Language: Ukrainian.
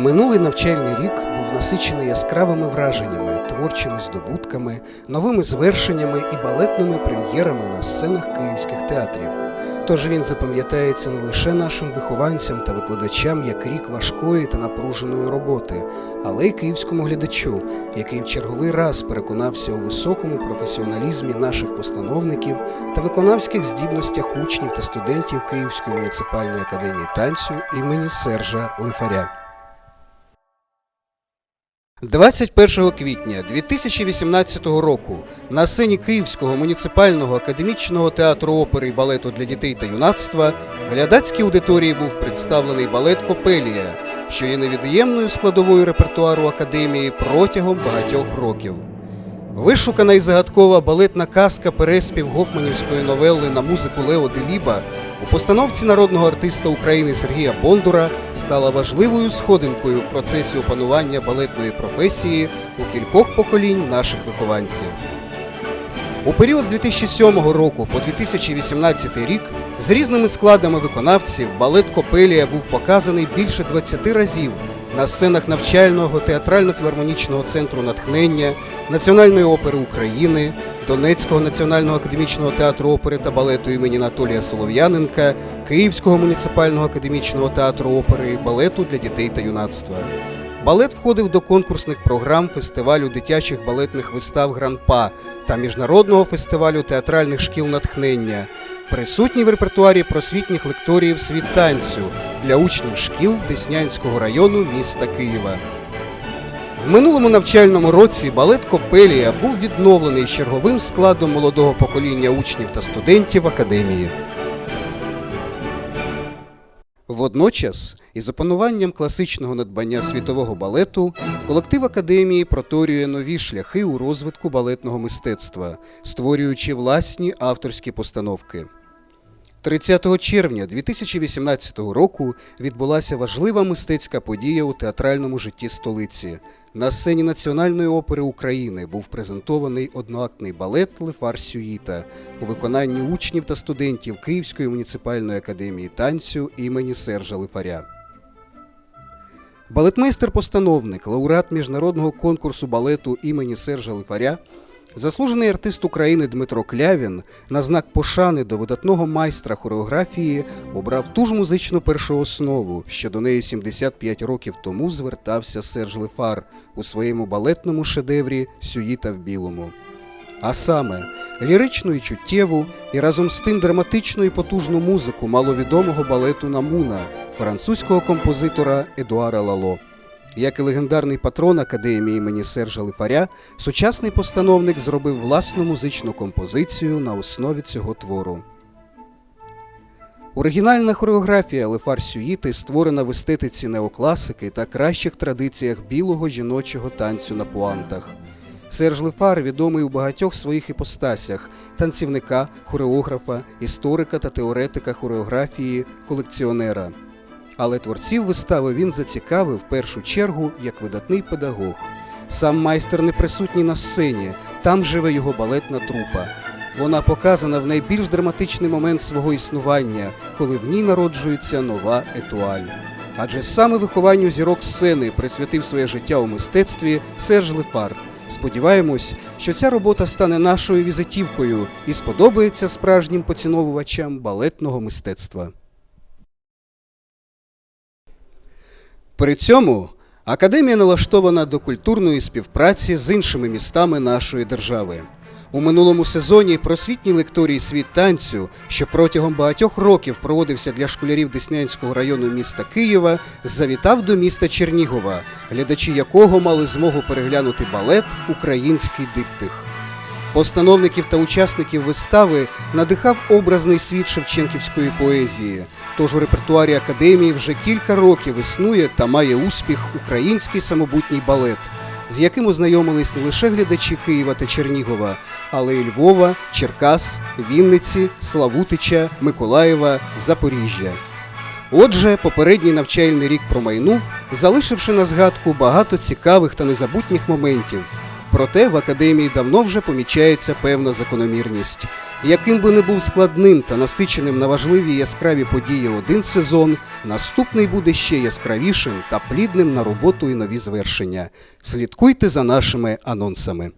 Минулий навчальний рік був насичений яскравими враженнями, творчими здобутками, новими звершеннями і балетними прем'єрами на сценах київських театрів. Тож він запам'ятається не лише нашим вихованцям та викладачам як рік важкої та напруженої роботи, але й київському глядачу, який в черговий раз переконався у високому професіоналізмі наших постановників та виконавських здібностях учнів та студентів Київської муніципальної академії танцю імені Сержа Лифаря. 21 квітня 2018 року на сцені Київського муніципального академічного театру опери і балету для дітей та юнацтва глядацькій аудиторії був представлений балет Копелія, що є невід'ємною складовою репертуару академії протягом багатьох років. Вишукана і загадкова балетна казка переспів гофманівської новели на музику Лео Деліба у постановці народного артиста України Сергія Бондура стала важливою сходинкою в процесі опанування балетної професії у кількох поколінь наших вихованців. У період з 2007 року по 2018 рік з різними складами виконавців балет Копелія був показаний більше 20 разів на сценах навчального театрально-філармонічного центру натхнення, Національної опери України, Донецького національного академічного театру опери та балету імені Анатолія Солов'яненка, Київського муніципального академічного театру опери балету для дітей та юнацтва. Балет входив до конкурсних програм фестивалю дитячих балетних вистав Гранпа та міжнародного фестивалю театральних шкіл натхнення. Присутній в репертуарі просвітніх лекторіїв світ танцю для учнів шкіл Деснянського району міста Києва. В минулому навчальному році балет Копелія був відновлений черговим складом молодого покоління учнів та студентів академії. Водночас, із опануванням класичного надбання світового балету, колектив академії проторює нові шляхи у розвитку балетного мистецтва, створюючи власні авторські постановки. 30 червня 2018 року відбулася важлива мистецька подія у театральному житті столиці. На сцені Національної опери України був презентований одноактний балет Лефар Сюїта у виконанні учнів та студентів Київської муніципальної академії танцю імені Сержа Лифаря. Балетмейстер-постановник, лауреат міжнародного конкурсу балету імені Сержа Лифаря, заслужений артист України Дмитро Клявін на знак пошани до видатного майстра хореографії обрав ту ж музичну першооснову, що до неї 75 років тому звертався Серж Лифар у своєму балетному шедеврі Сюїта в білому. А саме ліричну і чуттєву і разом з тим драматичну і потужну музику маловідомого балету Намуна французького композитора Едуара Лало. Як і легендарний патрон академії імені Сержа Лифаря, сучасний постановник зробив власну музичну композицію на основі цього твору. Оригінальна хореографія Лефар Сюїти створена в естетиці неокласики та кращих традиціях білого жіночого танцю на пуантах. Серж Лефар відомий у багатьох своїх іпостасях танцівника, хореографа, історика та теоретика хореографії, колекціонера. Але творців вистави він зацікавив в першу чергу як видатний педагог. Сам майстер не присутній на сцені, там живе його балетна трупа. Вона показана в найбільш драматичний момент свого існування, коли в ній народжується нова етуаль. Адже саме вихованню зірок сцени присвятив своє життя у мистецтві Серж Лефар. Сподіваємось, що ця робота стане нашою візитівкою і сподобається справжнім поціновувачам балетного мистецтва. При цьому академія налаштована до культурної співпраці з іншими містами нашої держави. У минулому сезоні просвітній лекторій світ танцю, що протягом багатьох років проводився для школярів Деснянського району міста Києва, завітав до міста Чернігова, глядачі якого мали змогу переглянути балет Український диптих. Постановників та учасників вистави надихав образний світ шевченківської поезії. Тож у репертуарі академії вже кілька років існує та має успіх український самобутній балет, з яким ознайомились не лише глядачі Києва та Чернігова, але й Львова, Черкас, Вінниці, Славутича, Миколаєва, Запоріжжя. Отже, попередній навчальний рік промайнув, залишивши на згадку багато цікавих та незабутніх моментів. Проте в академії давно вже помічається певна закономірність. Яким би не був складним та насиченим на важливі яскраві події один сезон, наступний буде ще яскравішим та плідним на роботу і нові звершення. Слідкуйте за нашими анонсами.